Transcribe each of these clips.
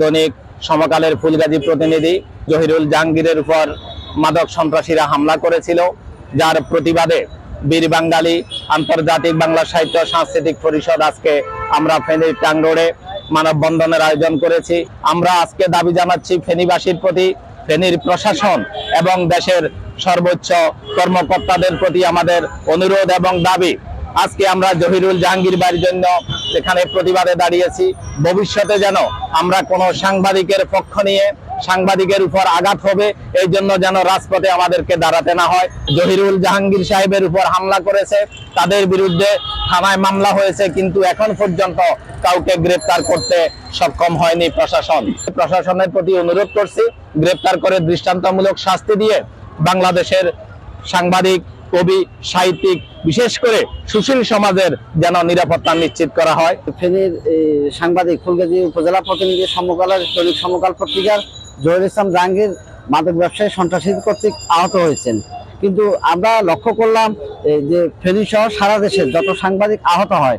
দৈনিক সমকালের ফুলগাজী প্রতিনিধি জহিরুল জাহাঙ্গীরের উপর মাদক সন্ত্রাসীরা হামলা করেছিল, যার প্রতিবাদে বীর বাঙালি আন্তর্জাতিক বাংলা সাহিত্য সাংস্কৃতিক পরিষদ আজকে আমরা ফেনীর টাং রোডে মানববন্ধনের আয়োজন করেছি। আমরা আজকে দাবি জানাচ্ছি ফেনীবাসীর প্রতি, ফেনীর প্রশাসন এবং দেশের সর্বোচ্চ কর্মকর্তাদের প্রতি আমাদের অনুরোধ এবং দাবি। আজকে আমরা জহিরুল জাহাঙ্গীর বাড়ির জন্য এখানে প্রতিবাদে দাঁড়িয়েছি। ভবিষ্যতে যেন আমরা কোনো সাংবাদিকের পক্ষ নিয়ে সাংবাদিকের উপর আঘাত হবে, এই জন্য যেন রাজপথে আমাদেরকে দাঁড়াতে না হয়। জহিরুল জাহাঙ্গীর সাহেবের উপর হামলা করেছে, তাদের বিরুদ্ধে থানায় মামলা হয়েছে, কিন্তু এখন পর্যন্ত কাউকে গ্রেপ্তার করতে সক্ষম হয়নি প্রশাসন। প্রশাসনের প্রতি অনুরোধ করছি, গ্রেপ্তার করে দৃষ্টান্তমূলক শাস্তি দিয়ে বাংলাদেশের সাংবাদিক, কবি, সাহিত্যিক বিশেষ করে সুশীল সমাজের যেন নিরাপত্তা নিশ্চিত করা হয়। ফেনীর সাংবাদিক ফুলগাজী উপজেলা প্রতিনিধি সমকালের দৈনিক সমকাল পত্রিকার জহির ইসলাম জাহাঙ্গীর মাদক ব্যবসায়ী সন্ত্রাসী কর্তৃক আহত হয়েছেন। কিন্তু আমরা লক্ষ্য করলাম যে ফেনী সহ সারা দেশে যত সাংবাদিক আহত হয়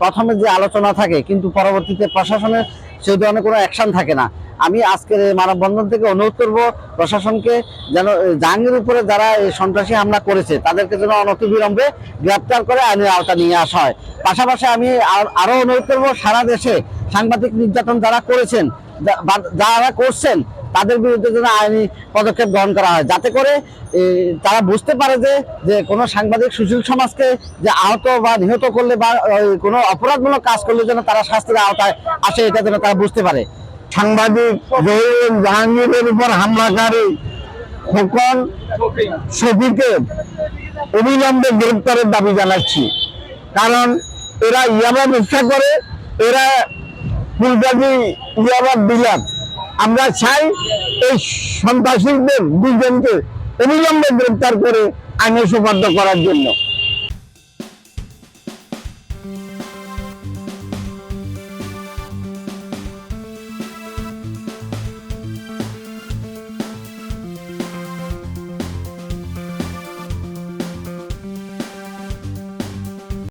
প্রথমে যে আলোচনা থাকে, কিন্তু পরবর্তীতে প্রশাসনের সেই ধরনের কোনো অ্যাকশন থাকে না। আমি আজকের মানববন্ধন থেকে অনুরোধ করব, প্রশাসনকে যেন জাহাঙ্গীর উপরে যারা এই সন্ত্রাসী হামলা করেছে, তাদেরকে যেন অনতিবিলম্বে গ্রেপ্তার করে আইনের আওতা নিয়ে আসা হয়। পাশাপাশি আমি আর- আরও অনুরোধ করব, সারা দেশে সাংবাদিক নির্যাতন যারা করেছেন যারা করছেন তাদের বিরুদ্ধে যেন আইনি পদক্ষেপ গ্রহণ করা হয়। যাতে করে তারা বুঝতে পারে যে যে কোনো সাংবাদিক সুশীল সমাজকে যে আহত বা নিহত করলে বা কোনো অপরাধমূলক কাজ করলে যেন তারা শাস্তির আওতায় আসে, এটা যেন তারা বুঝতে পারে। সাংবাদিক জাহাঙ্গীরের উপর হামলাকারী খোকন শফিকে অবিলম্বে গ্রেপ্তারের দাবি জানাচ্ছি। কারণ এরা ইয়াবা ব্যবসা করে, এরা ফুলগাজী ইয়াবা ডিলার আমরা চাই এই সন্ত্রাসীদের দুজনকে অবিলম্বে গ্রেপ্তার করে আইনে সুপার্দ করার জন্য।